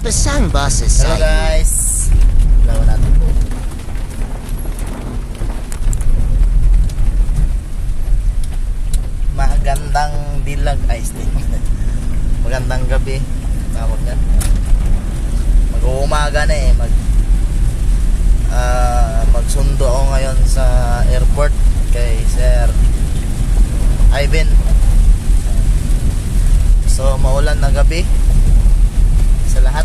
The sun bosses Hello say guys. Lawan natin po. Magandang dilag ay stick. Magandang gabi. Tawag yan. Mag-uumaga na eh. Mag ah, magsundo ako ngayon sa airport kay Sir Ivan. So maulan na gabi sa lahat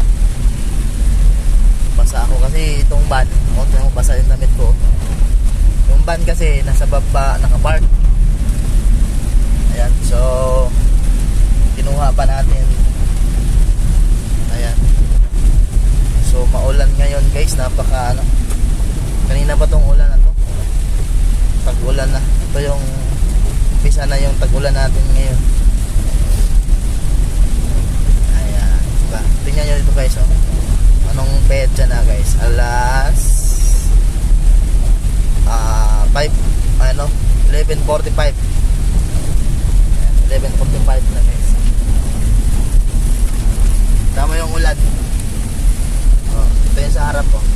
basa ako kasi itong van o ito basa yung damit ko. Yung van kasi nasa baba nakapark. Ayan so kinuha pa natin. Ayan. So maulan ngayon guys. Napaka ano kanina pa tong ulan na to. Tag ulan na. Ito yung pisa na yung tag ulan natin ngayon. Ayan diba? Tingnan nyo dito guys oh anong petsa na guys? Alas ah 5 ano? 11.45 Ayan, 11.45 na guys. Tama yung ulan. Oh, ito yung sa harap oh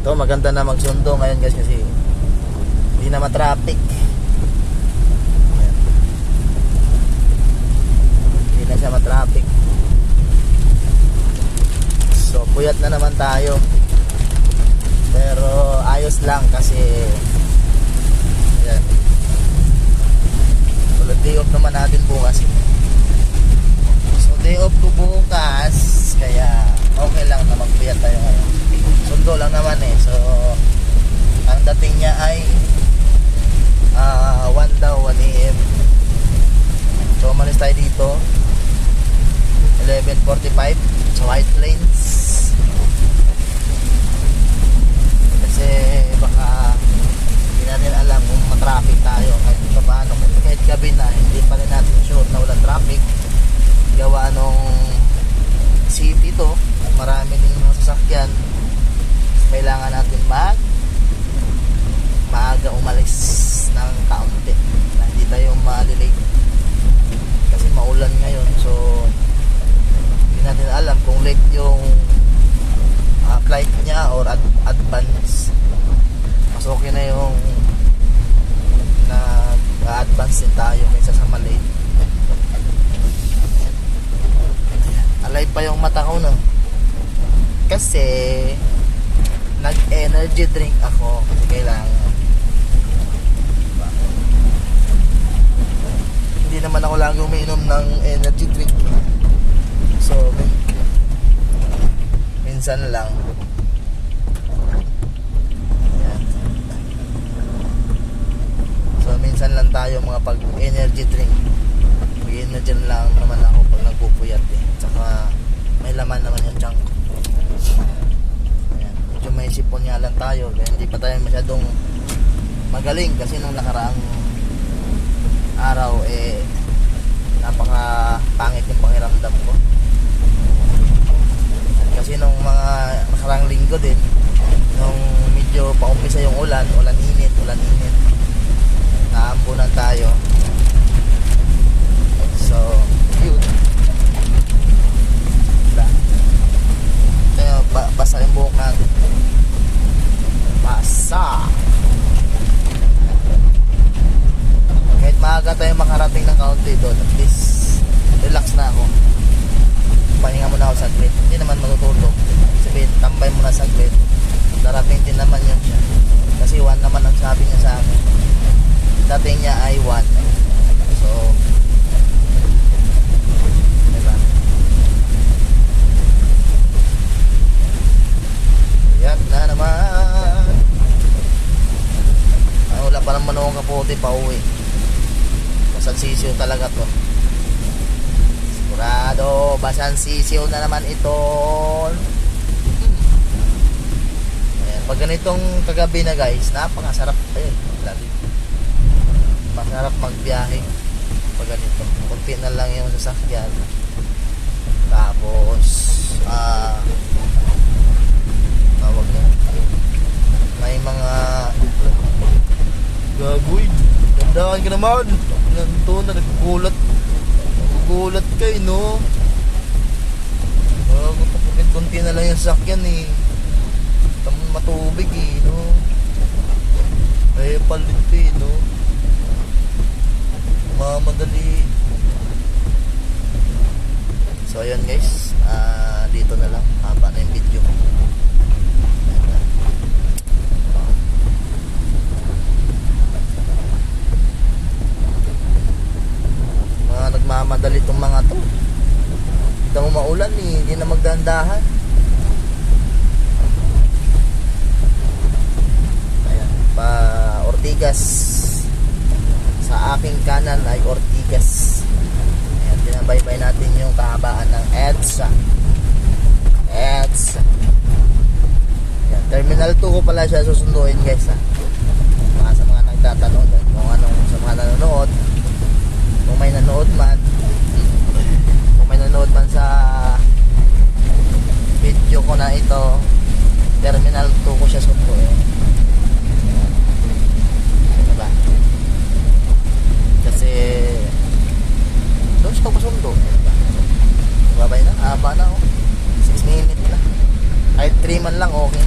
ito maganda na magsundo ngayon guys kasi hindi na matraffic. Hindi na siya matraffic. So puyat na naman tayo. Pero ayos lang kasi ayan. Ulit day naman natin bukas. so white lanes. Niya or ad- advance. Mas okay na yung nag-advance din tayo kaysa sa malate alay pa yung mata ko no? Kasi nag-energy drink ako. Kasi kailangan. Hindi naman ako lagi umiinom ng energy drink. So min- minsan lang Ayan. so tayo mga pag energy drink mag energy lang naman ako pag nagpupuyat eh tsaka may laman naman yung chunk Ayan. Medyo may sipon nga lang tayo. Kaya hindi pa tayo masyadong magaling kasi nung nakaraang araw eh napaka pangit yung pakiramdam ko. Kasi nung mga nakaraang linggo din nung medyo paumpisa yung ulan, ulan init. Naambunan tayo. So, yun. Kaya ba, basa yung buhok natin. Basa. Kahit maaga tayo makarating ng kaunti doon, at least relax na ako. Pahinga muna ako saglit. Hindi naman matutulog. Sabihin, tambay muna saglit. Darating din naman yun. Kasi one naman ang sabi niya sa akin. Dating niya ay one. So, diba? Yan na naman. Ah, wala pa naman akong kapote pa uwi. Basan sisiyo talaga to. Sigurado, basan sisiyo na naman ito. Ayan, pag ganitong kagabi na guys, napakasarap. Ayun, lagi masarap magbiyahe. Pag ganito kunti na lang yung sasakyan. Tapos ah uh, tawag na may mga gagoy. Gandaan ka naman. Ganito na nagkukulat nagkukulat kayo eh, no? Uh, kunti na lang yung sasakyan eh. Matubig eh no? Ortigas. Sa aking kanan ay Ortigas. Ayan, binabaybay natin yung kahabaan ng EDSA. EDSA. Ayan, terminal 2 ko pala siya susunduin guys ha. Mga sa mga nagtatanong kung anong sa mga nanonood kung may nanood man 3 man lang okay.